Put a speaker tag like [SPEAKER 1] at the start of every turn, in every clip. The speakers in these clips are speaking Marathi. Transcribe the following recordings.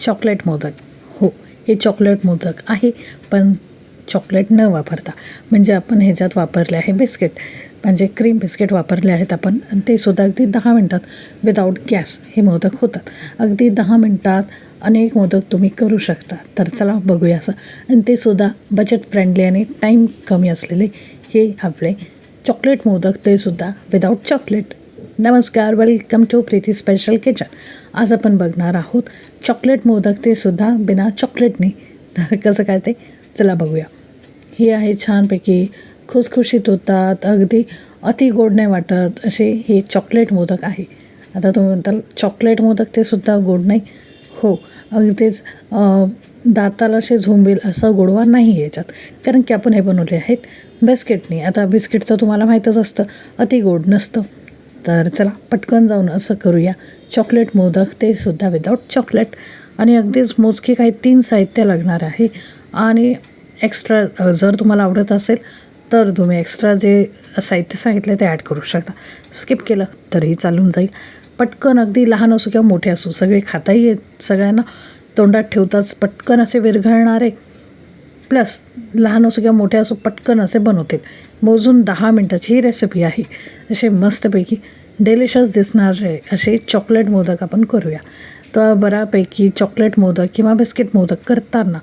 [SPEAKER 1] चॉकलेट मोदक. हो हे चॉकलेट मोदक आहे पण चॉकलेट न वापरता. म्हणजे आपण ह्याच्यात वापरले आहे बिस्किट. म्हणजे क्रीम बिस्किट वापरले आहेत आपण आणि ते सुद्धा अगदी दहा मिनटात विदाऊट गॅस हे मोदक होतात. अगदी दहा मिनटात अनेक मोदक तुम्ही करू शकता. तर चला बघूया असं. आणि ते सुद्धा बजेट फ्रेंडली आणि टाईम कमी असलेले हे आपले चॉकलेट मोदक ते सुद्धा विदाऊट चॉकलेट नमस्कार welcome to Preeti special kitchen आज आपण बघणार आहोत चॉकलेट मोदक ते सुद्धा बिना चॉकलेटने. तर कसं काय ते चला बघूया. ही आहे छानपैकी खुसखुशीत होतात अगदी अति गोड नाही वाटत असे हे चॉकलेट मोदक आहे. आता तुम्ही म्हणताल चॉकलेट मोदक ते सुद्धा गोड नाही? हो अगदीच दाताला असे झोंबेल असा गोडवा नाही याच्यात. कारण की आपण हे बनवले आहेत बिस्किटने. आता बिस्किट तर तुम्हाला माहीतच असतं अति गोड नसतं. तर चला पटकन जाऊन असं करूया. चॉकलेट मोदक ते सुद्धा विदाऊट चॉकलेट आणि अगदीच मोजके काही तीन साहित्य लागणार आहे. आणि एक्स्ट्रा जर तुम्हाला आवडत असेल तर तुम्ही एक्स्ट्रा जे साहित्य सांगितलं ते ॲड करू शकता. स्किप केलं तरीही चालून जाईल. पटकन अगदी लहान असो किंवा मोठे असो सगळे खाताही येत सगळ्यांना. तोंडात ठेवताच पटकन असे विरघळणारे. प्लस लहान असो किंवा मोठे असो पटकन असे बनवतील. मोजून दहा मिनटाची ही रेसिपी आहे. असे मस्तपैकी डेलिशस दिसणारे असे चॉकलेट मोदक आपण करूया. तर बऱ्यापैकी चॉकलेट मोदक किंवा बिस्किट मोदक करताना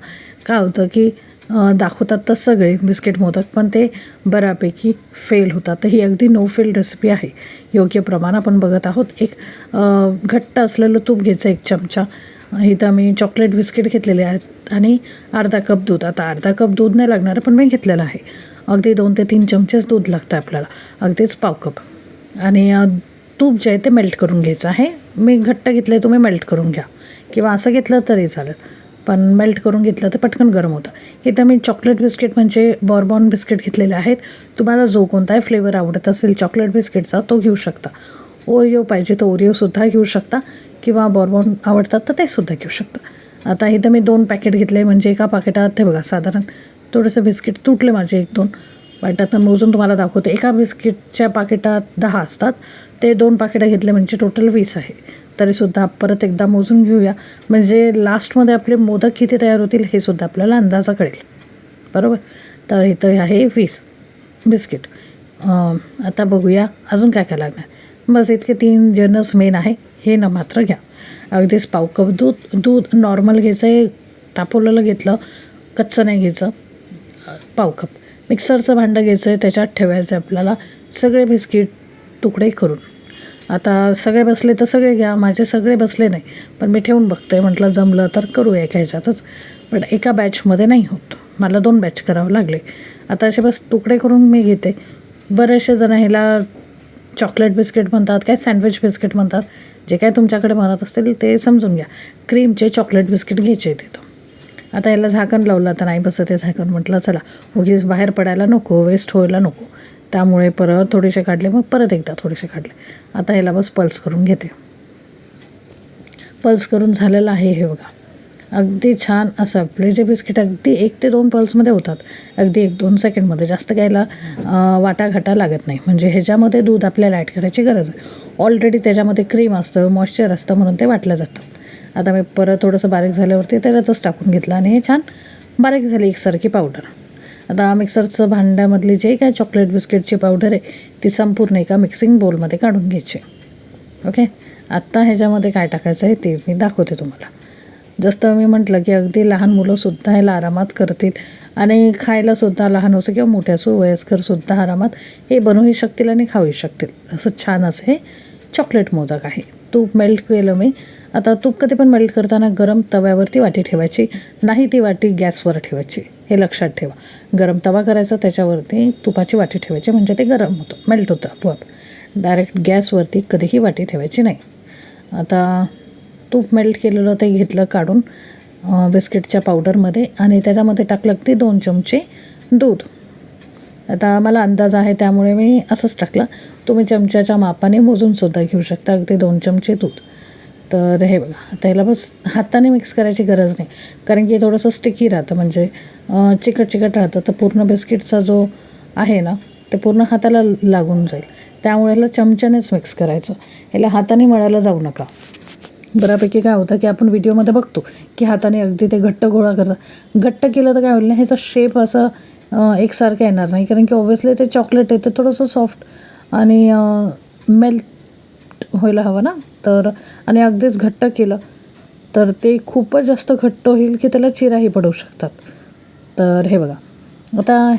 [SPEAKER 1] काय होतं की दाखवतात तर सगळे बिस्किट मोदक पण ते बऱ्यापैकी फेल होतात. तर ही अगदी नो फेल रेसिपी आहे. योग्य प्रमाण आपण बघत आहोत. एक घट्ट असलेलं तूप घ्यायचं एक चमचा. इथं मी चॉकलेट बिस्किट घेतलेले आहेत आणि अर्धा कप दूध. आता अर्धा कप दूध नाही लागणार पण मी घेतलेलं आहे. अगदी दोन ते तीन चमचेच दूध लागतं आपल्याला. अगदीच पाव कप. आणि तूप जे आहे ते मेल्ट करून घ्यायचं आहे. मी घट्ट घेतलं आहे तुम्ही मेल्ट करून घ्या. किंवा असं घेतलं तरी चालेल. पण मेल्ट करून घेतलं तर पटकन गरम होतं. इथं मी चॉकलेट बिस्किट म्हणजे बॉर्बॉन बिस्किट घेतलेले आहेत. तुम्हाला जो कोणताही फ्लेवर आवडत असेल चॉकलेट बिस्किटचा तो घेऊ शकता. ओरिओ पाहिजे तर ओरिओसुद्धा घेऊ शकता. किंवा बॉर्बॉन आवडतात तर ते सुद्धा घेऊ शकता. आता इथं मी दोन पॅकेट घेतले म्हणजे एका पाकिटात ते बघा साधारण थोडंसं बिस्किट तुटले माझे एक दोन. वाईट आता मोजून तुम्हाला दाखवते. एका बिस्किटच्या पाकिटात दहा असतात. ते दोन पाकिटं घेतले म्हणजे टोटल वीस आहे. तरीसुद्धा परत एकदा मोजून घेऊया. म्हणजे लास्टमध्ये आपले मोदक किती तयार होतील हे सुद्धा आपल्याला अंदाजा कळेल. बरोबर? तर इथं आहे वीस बिस्किट. आता बघूया अजून काय काय लागणार. बस इतके तीन जनस मेन आहे. हे न मात्र घ्या. अगदीच पाव कप दूध दूध नॉर्मल घ्यायचं आहे तापवलेलं घेतलं. कच्चं नाही घ्यायचं. पाव कप. मिक्सरचं भांडं घ्यायचं आहे त्याच्यात ठेवायचं आहे आपल्याला सगळे बिस्किट तुकडे करून. आता सगळे बसले तर सगळे घ्या माझे सगळे बसले नाही पण मी ठेवून बघते म्हटलं जमलं तर करूया एका ह्याच्यातच. पण एका बॅचमध्ये नाही होत. मला दोन बॅच करावं लागले. आता असे बस तुकडे करून मी घेते. बरेचसे जण ह्याला चॉकलेट बिस्किट म्हणतात काय सँडविच बिस्किट म्हणतात. जे काय तुमच्याकडे म्हणत असतील ते समजून घ्या. क्रीमचे चॉकलेट बिस्किट घ्यायचे तिथं. आता याला झाकण लावलं तर नाही बसत ते झाकण. म्हटलं चला उगीच बाहेर पडायला नको वेस्ट व्हायला नको. त्यामुळे परत थोडेसे काढले मग परत एकदा थोडेसे काढले. आता याला बस पल्स करून घेते. पल्स करून झालेलं आहे हे बघा. अगदी छान असं जे बिस्किट अगदी एक ते दोन पल्समध्ये होतात. अगदी एक दोन सेकंडमध्ये जास्त घ्यायला वाटाघाटा लागत नाही. म्हणजे ह्याच्यामध्ये दूध आपल्याला ॲड करायची गरज आहे. ऑलरेडी त्याच्यामध्ये क्रीम असतं मॉइश्चर असतं म्हणून ते वाटलं जातं. आता मी परत थोडंसं बारीक झाल्यावरती त्याच्यातच टाकून घेतलं आणि हे छान बारीक झाली एकसारखी पावडर आता मिक्सरचं भांड्यामधली जे काय चॉकलेट बिस्किटची पावडर आहे ती संपूर्ण एका मिक्सिंग बोलमध्ये काढून घ्यायची. ओके आत्ता ह्याच्यामध्ये काय टाकायचं आहे ते मी दाखवते तुम्हाला. जसं मी म्हटलं की अगदी लहान मुलंसुद्धा ह्याला आरामात करतील आणि खायलासुद्धा लहान असो किंवा मोठे असो वयस्करसुद्धा आरामात हे बनवूही शकतील आणि खाऊही शकतील. असं छान असं हे चॉकलेट मोदक आहे. तूप मेल्ट केलं मी. आता तूप कधी पण मेल्ट करताना गरम तव्यावरती वाटी ठेवायची. नाही ती वाटी गॅसवर ठेवायची. हे लक्षात ठेवा. गरम तवा करायचा त्याच्यावरती तुपाची वाटी ठेवायची म्हणजे ते गरम होतं मेल्ट होतं आपोआप. डायरेक्ट गॅसवरती कधीही वाटी ठेवायची नाही. आता तूप मेल्ट केलेलं ते घेतलं काढून बिस्किटच्या पावडरमध्ये आणि त्याच्यामध्ये टाकलं ते दोन चमचे दूध. आता मला अंदाज आहे त्यामुळे मी असंच टाकलं. तुम्ही चमच्याच्या मापाने मोजूनसुद्धा घेऊ शकता अगदी दोन चमचे दूध. तर हे बघा आता ह्याला बस हाताने मिक्स करायची गरज नाही. कारण की थोडंसं स्टिकी राहतं म्हणजे चिकट चिकट राहतं. तर पूर्ण बिस्किटचा जो आहे ना ते पूर्ण हाताला लागून जाईल. त्यामुळे ह्याला चमच्यानेच मिक्स करायचं. ह्याला हाताने मळायला जाऊ नका. बऱ्यापैकी काय होतं की आपण व्हिडिओमध्ये बघतो की हाताने अगदी ते घट्ट गोळा करतात. घट्ट केलं तर काय होईल ना ह्याचा शेप असा एकसारखा एकसारखं येणार नाही. कारण की ऑब्व्हियसली ते चॉकलेट आहे ते थोडंसं सॉफ्ट आणि मेल्ट व्हायला हवं ना. तर आणि अगदीच घट्ट केलं तर ते खूपच जास्त घट्ट होईल की त्याला चिराही पडू शकतात. तर हे बघा आता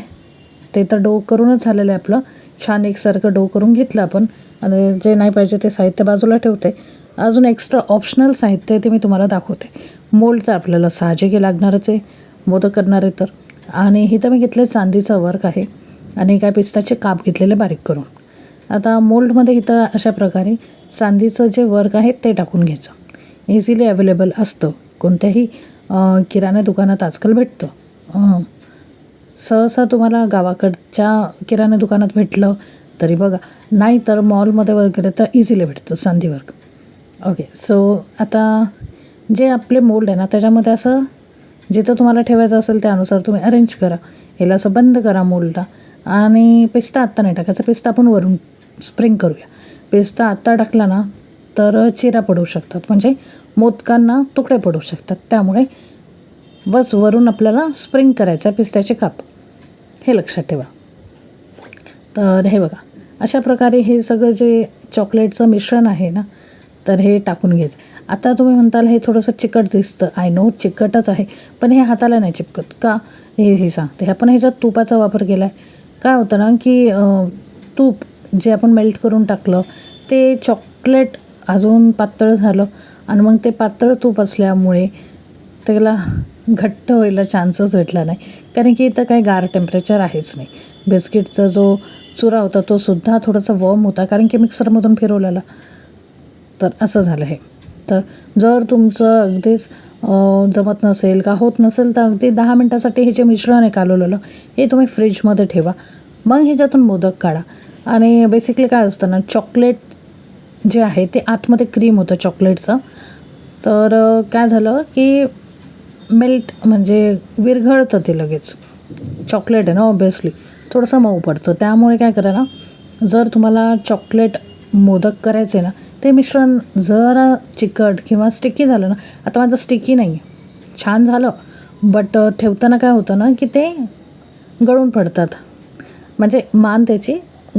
[SPEAKER 1] ते तर डो करूनच झालेलं आहे आपलं. छान एकसारखं डो करून घेतलं आपण. आणि जे नाही पाहिजे ते साहित्य बाजूला ठेवते. अजून एक्स्ट्रा ऑप्शनल साहित्य आहे ते मी तुम्हाला दाखवते. मोल्ड तर आपल्याला साहजिके लागणारच आहे. मोदक करणार आहे तर. आणि हे तर मी घेतले चांदीचं वर्क आहे. आणि काय पिस्ताचे काप घेतलेले बारीक करून. आता मोल्डमध्ये इथं अशा प्रकारे चांदीचं जे वर्क आहे ते टाकून घ्यायचं. इझिली अवेलेबल असतं. कोणत्याही किराणा दुकानात आजकाल भेटतं. सहसा तुम्हाला गावाकडच्या किराणा दुकानात भेटलं तरी बघा. नाही तर मॉलमध्ये वगैरे तर इझिली भेटतं चांदी वर्क ओके सो आता जे आपले मोल्ड आहे ना त्याच्यामध्ये असं जिथं तुम्हाला ठेवायचं असेल त्यानुसार तुम्ही अरेंज करा. ह्याला असं बंद करा मोल्डला आणि पिस्ता आत्ता नाही टाकायचा. पिस्ता आपण वरून स्प्रिंग करूया. पिस्ता आत्ता टाकला ना तर चिरा पडू शकतात. म्हणजे मोदकांना तुकडे पडू शकतात. त्यामुळे बस वरून आपल्याला स्प्रिंग करायचं आहे पिस्त्याचे काप. हे लक्षात ठेवा. तर हे बघा अशा प्रकारे हे सगळं जे चॉकलेटचं मिश्रण आहे ना तर हे टाकून घ्यायचं. आता तुम्ही म्हणताल हे थोडंसं चिकट दिसतं. आय नो चिकटच आहे. पण हे हाताला नाही चिपकत. का? हे हे सांगते. आपण ह्याच्यात तुपाचा वापर केला आहे काय होतं ना की तूप जे आपण मेल्ट करून टाकलं ते चॉकलेट अजून पातळ झालं आणि मग ते पातळ तूप असल्यामुळे त्याला घट्ट व्हायला चान्सच भेटला नाही. कारण की इथं काही गार टेम्परेचर आहेच नाही. बिस्किटचा जो चुरा होता तो सुद्धा थोडासा वॉर्म होता कारण की मिक्सरमधून फिरवलेला. तर असं झालं हे. तर जर तुमचं अगदीच जमत नसेल का होत नसेल तर अगदी दहा मिनटासाठी हे जे मिश्रण आहे कालवलेलं हे तुम्ही फ्रीजमध्ये ठेवा. मग ह्याच्यातून मोदक काढा. आणि बेसिकली काय असतं ना चॉकलेट जे आहे ते आतमध्ये क्रीम होतं चॉकलेटचं तर काय झालं की मेल्ट म्हणजे विरघळतं ते लगेच. चॉकलेट आहे ना ऑब्वियसली थोडंसं मऊ पडतं. त्यामुळे काय करा ना जर तुम्हाला चॉकलेट मोदक करायचे ना ते मिश्रण जरा चिकट किंवा स्टिकी झालं ना आता माझं स्टिकी नाही आहे छान झालं. बट ठेवताना काय होतं ना की ते गळून पडतात. म्हणजे मान त्याची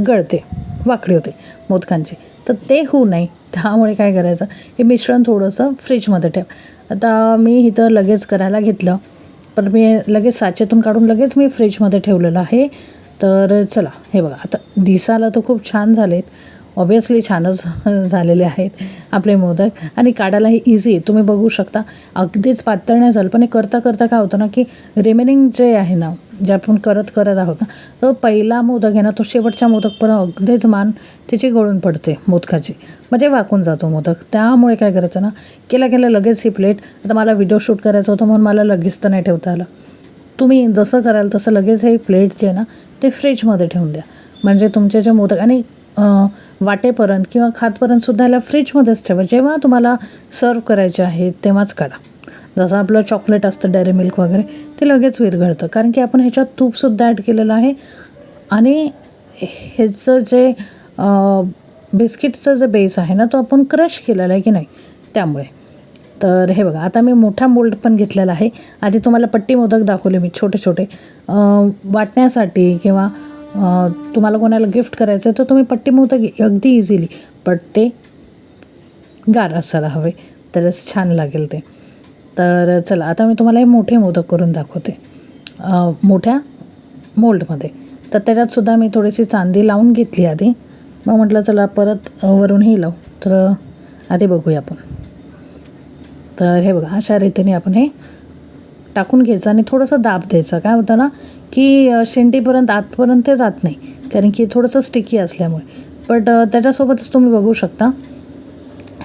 [SPEAKER 1] गळते वाकडी होते मोदकांची. तर ते होऊ नये. त्यामुळे काय करायचं? हे मिश्रण थोडंसं फ्रीजमध्ये ठेव. आता मी इथं लगेच करायला घेतलं. पण मी लगेच साचेतून काढून लगेच मी फ्रीजमध्ये ठेवलेलं आहे. तर चला हे बघा. आता दिसायला तर खूप छान झालेत. ऑब्वियसली छानच झालेले आहेत आपले मोदक. आणि काढायलाही इझी तुम्ही बघू शकता. अगदीच पातळ नाही झालं. पण हे करता करता काय होतं ना की रिमेनिंग जे आहे ना जे आपण करत करत आहोत ना तो पहिला मोदक आहे ना तो शेवटच्या मोदकपर्यंत अगदीच मान त्याची गळून पडते मोदकाची. म्हणजे वाकून जातो मोदक. त्यामुळे काय करायचं ना केल्या केल्या लगेच ही प्लेट आता मला व्हिडिओ शूट करायचं होतं म्हणून मला लगेच तर नाही ठेवता आलं. तुम्ही जसं कराल तसं लगेच हे प्लेट जे आहे ना ते फ्रीजमध्ये ठेवून द्या. म्हणजे तुमचे जे मोदक आणि वाटेपर्यंत किंवा खातपर्यंत सुद्धा याला फ्रीजमध्येच ठेवा. जेव्हा तुम्हाला सर्व करायचे आहे तेव्हाच काढा. जसं आपलं चॉकलेट असतं डेअरी मिल्क वगैरे ते लगेच विरघळतं. कारण की आपण ह्याच्यात तूपसुद्धा ॲड केलेलं आहे. आणि ह्याचं जे बिस्किटचं जे बेस आहे ना तो आपण क्रश केलेला आहे की नाही? त्यामुळे. तर हे बघा आता मी मोठा मोल्ड पण घेतलेला आहे. आधी तुम्हाला पट्टी मोदक दाखवले मी छोटे छोटे वाटण्यासाठी किंवा तुम्हाला कोणाला गिफ्ट करायचं आहे तर तुम्ही पट्टी मोदक अगदी इझिली बट ते गार असायला हवे. तरच छान लागेल ते. तर चला आता मी तुम्हाला हे मोठे मोदक करून दाखवते. मोठ्या मोल्डमध्ये. तर त्याच्यातसुद्धा मी थोडीशी चांदी लावून घेतली आधी. मग म्हटलं चला परत वरूनही लावू. तर आधी बघूया आपण. तर हे बघा अशा रीतीने आपण हे टाकून घ्यायचं आणि थोडंसं दाब द्यायचा. काय होतं ना की शेंडीपर्यंत आतपर्यंत ते जात नाही. कारण की थोडंसं स्टिकी असल्यामुळे. बट त्याच्यासोबतच तुम्ही बघू शकता.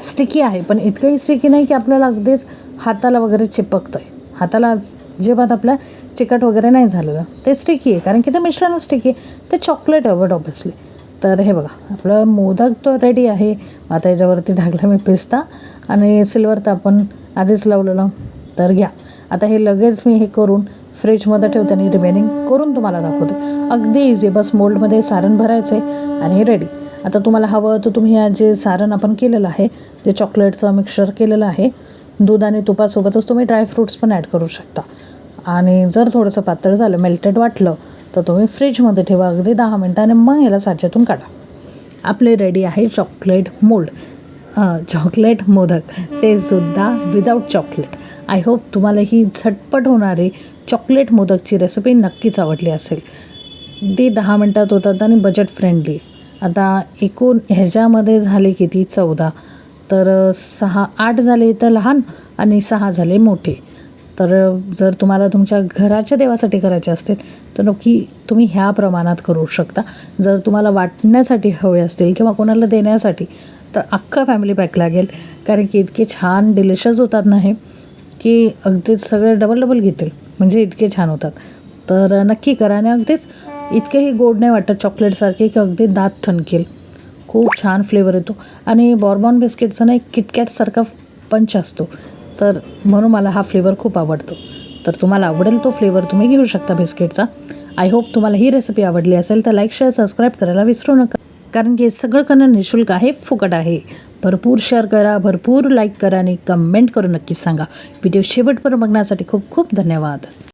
[SPEAKER 1] स्टिकी आहे पण इतकंही स्टिकी नाही की आपल्याला अगदीच हाताला वगैरे चिपकतं आहे हाताला अजिबात आपल्या चिकट वगैरे नाही झालेलं. ते स्टिकी आहे कारण की ते मिश्रणच स्टिकी आहे. ते चॉकलेट आहे बट ऑब्विसली तर हे बघा आपलं मोदक तो रेडी आहे. आता याच्यावरती ढाकला मी पिस्ता आणि सिल्वर तर आपण आधीच लावलेलं. तर घ्या. आता हे लगेच मी हे करून फ्रीजमध्ये ठेवते आणि रिमेनिंग करून तुम्हाला दाखवते. अगदी इझी बस मोल्डमध्ये सारण भरायचं आहे आणि रेडी आता तुम्हाला हवं तर तुम्ही ह्या जे सारण आपण केलेलं आहे जे चॉकलेटचं मिक्सचर केलेलं आहे दूध आणि तुपासोबतच तुम्ही ड्रायफ्रूट्स पण ॲड करू शकता. आणि जर थोडंसं पातळ झालं मेल्टेड वाटलं तर तुम्ही फ्रीजमध्ये ठेवा. अगदी दहा मिनटं आणि मग याला साच्यातून काढा. आपले रेडी आहे चॉकलेट मोल्ड चॉकलेट मोदक. ते सुद्धा विदाऊट चॉकलेट आय होप तुम्हाला ही झटपट होणारी चॉकलेट मोदकची रेसिपी नक्कीच आवडली असेल. ती दहा मिनटात होतात आणि बजेट फ्रेंडली आता एकूण ह्याच्यामध्ये झाले किती? चौदा. तर सहा आठ झाले तर लहान आणि सहा झाले मोठे. तर जर तुम्हाला तुमच्या घराच्या देवासाठी करायचे असतील तर नक्की तुम्ही ह्या प्रमाणात करू शकता. जर तुम्हाला वाटण्यासाठी हवे असतील किंवा कोणाला देण्यासाठी तर अख्खा फॅमिली पॅक लागेल. कारण की इतके छान डिलिशियस होतात ना हे की अगदीच सगळे डबल डबल घेतील. म्हणजे इतके छान होतात. तर नक्की करा आणि अगदीच इतकेही गोड नाही वाटत चॉकलेटसारखे की अगदी दात ठणकेल. खूप छान फ्लेवर येतो. आणि बॉर्बॉन बिस्किटचा ना एक किटकॅटसारखा पंच असतो. तर म्हणून मला हा फ्लेवर खूप आवडतो. तर तुम्हाला आवडेल तो फ्लेवर तुम्ही घेऊ शकता बिस्किटचा आय होप तुम्हाला ही रेसिपी आवडली असेल तर लाईक शेअर सबस्क्राईब करायला विसरू नका. कारण की हे सगळं करणं निशुल्क आहे फुकट आहे. भरपूर शेअर करा भरपूर लाईक करा आणि कमेंट करून नक्कीच सांगा. व्हिडिओ शेवटपर्यंत बघण्यासाठी खूप खूप धन्यवाद.